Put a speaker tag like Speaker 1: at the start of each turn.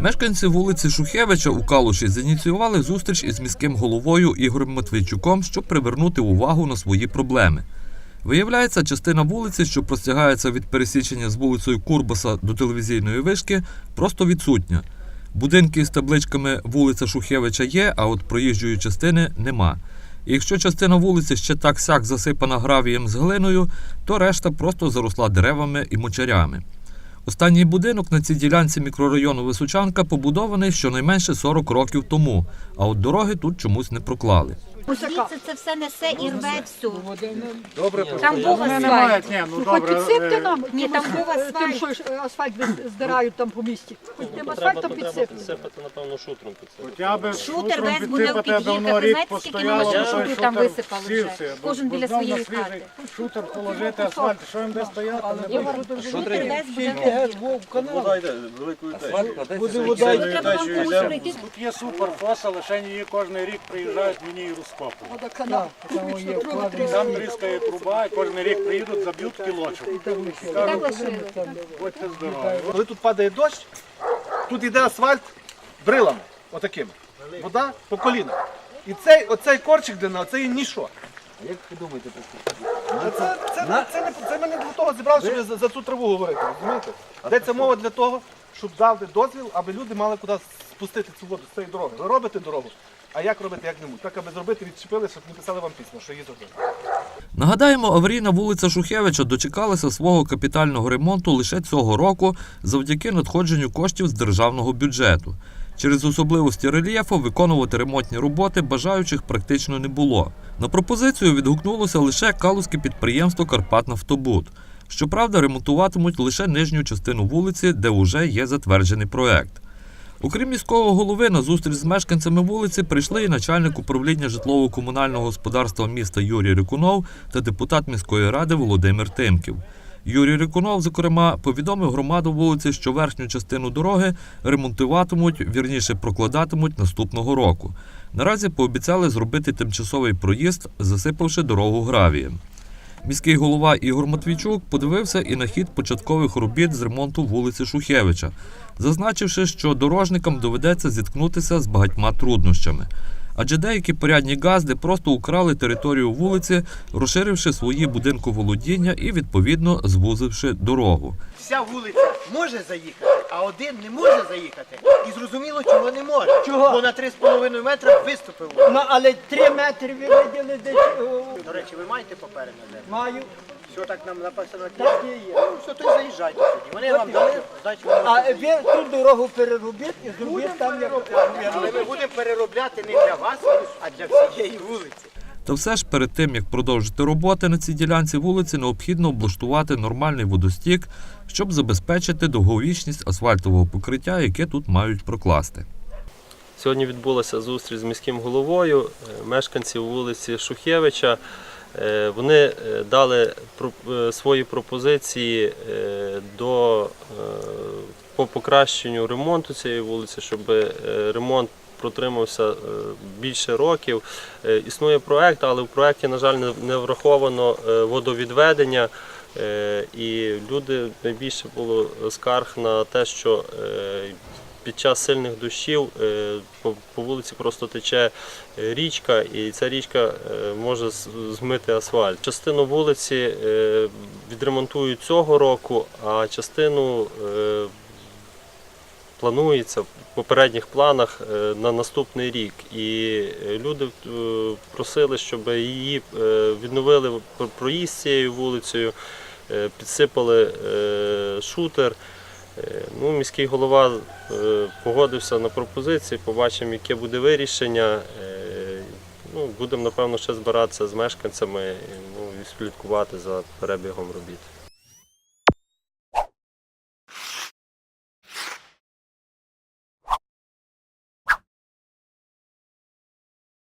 Speaker 1: Мешканці вулиці Шухевича у Калуші зініціювали зустріч із міським головою Ігорем Матвійчуком, щоб привернути увагу на свої проблеми. Виявляється, частина вулиці, що простягається від пересічення з вулицею Курбаса до телевізійної вишки, просто відсутня. Будинки з табличками вулиця Шухевича є, а от проїжджої частини нема. І якщо частина вулиці ще так сяк засипана гравієм з глиною, то решта просто заросла деревами і мочарями. Останній будинок на цій ділянці мікрорайону Височанка побудований щонайменше 40 років тому, а от дороги тут чомусь не проклали.
Speaker 2: Звідси це все несе і рве всю.
Speaker 3: Добре,
Speaker 2: Там був асфальт.
Speaker 3: ні, ну
Speaker 4: Ну, хоч
Speaker 3: добре.
Speaker 4: підсипте нам,
Speaker 2: Ні, там був
Speaker 4: е, тим, що ж, е, асфальт ви- здирають там по місті. Хоч тим асфальтом
Speaker 5: треба
Speaker 4: підсипте.
Speaker 5: підсипати, напевно, шутром підсипати.
Speaker 3: Хоча б
Speaker 2: Шутер весь буде в. Ви знаєте, скільки
Speaker 3: постояло,
Speaker 2: шутру там висипали вже? Кожен біля своєї хати.
Speaker 3: Шутер положити асфальт, що їм де стояти?
Speaker 2: Шутер весь буде
Speaker 3: Буде
Speaker 2: вода йде. Комусь прийти.
Speaker 3: Тут є супер фоса, лише її кожен рік приїжджають мені і розкопують.
Speaker 4: Водоканал.
Speaker 3: Там тріскає труба, і кожен рік приїдуть, заб'ють кілочок.
Speaker 2: Так лишили.
Speaker 3: Будьте здорові.
Speaker 6: Коли тут падає дощ, тут йде асфальт брилами, отакими. Вода по коліна. І цей, оцей корчик длина, це є ніщо. Як ви думаєте про це? Це, це, це, не, це ми не для того зібрали, щоб за, за цю траву говорити, розумієте? Йдеться мова для того, щоб дати дозвіл, аби люди мали куди спустити цю воду з цієї дороги. Ви робите дорогу, а як робити, як не можуть. Так, аби зробити, відчепили, щоб не писали вам письма, що її зробили.
Speaker 1: Нагадаємо, аварійна вулиця Шухевича дочекалася свого капітального ремонту лише цього року завдяки надходженню коштів з державного бюджету. Через особливості рельєфу виконувати ремонтні роботи бажаючих практично не було. На пропозицію відгукнулося лише калузьке підприємство Карпатнафтобуд. Щоправда, ремонтуватимуть лише нижню частину вулиці, де вже є затверджений проект. Окрім міського голови, на зустріч з мешканцями вулиці прийшли і начальник управління житлово-комунального господарства міста Юрій Рикунов та депутат міської ради Володимир Тимків. Юрій Рикунов, зокрема, повідомив громаду вулиці, що верхню частину дороги ремонтуватимуть, вірніше прокладатимуть наступного року. Наразі пообіцяли зробити тимчасовий проїзд, засипавши дорогу гравієм. Міський голова Ігор Матвійчук подивився і на хід початкових робіт з ремонту вулиці Шухевича, зазначивши, що дорожникам доведеться зіткнутися з багатьма труднощами. Адже деякі порядні газди просто украли територію вулиці, розширивши свої будинковолодіння і відповідно звузивши дорогу.
Speaker 7: Вся вулиця може заїхати, а один не може заїхати. І зрозуміло, чого не може.
Speaker 8: Чого?
Speaker 7: Бо на 3,5 метра виступив.
Speaker 8: Ну, але три метри ви виділи десь.
Speaker 7: До речі, ви маєте папери на землю?
Speaker 8: Маю.
Speaker 7: Все так нам написано.
Speaker 8: Так і є.
Speaker 7: Ну, все, то й заїжджайте тоді. Вони вам дали, значить, ви
Speaker 8: А ви ту дорогу переробіть і зробіть там як.
Speaker 7: Але ми будемо переробляти не для вас, а для всієї вулиці.
Speaker 1: Та все ж перед тим, як продовжити роботи на цій ділянці вулиці, необхідно облаштувати нормальний водостік, щоб забезпечити довговічність асфальтового покриття, яке тут мають прокласти.
Speaker 5: Сьогодні відбулася зустріч з міським головою, е, мешканців вулиці Шухевича. Е, Вони е, дали е, свої пропозиції до по покращенню ремонту цієї вулиці, щоб ремонт протримався більше років. Існує проект, але в проекті, на жаль, не- враховано водовідведення. І люди найбільше було скарг на те, що під час сильних дощів е, по, вулиці просто тече е, річка, і ця річка е, може змити асфальт. Частину вулиці відремонтують цього року, а частину планується в попередніх планах на наступний рік. І люди просили, щоб її відновили проїзд цією вулицею, підсипали шутер. Е, Ну, міський голова е, погодився на пропозиції, побачимо, яке буде вирішення. Е, Ну, будемо, напевно, ще збиратися з мешканцями ну, і слідкувати за перебігом робіт.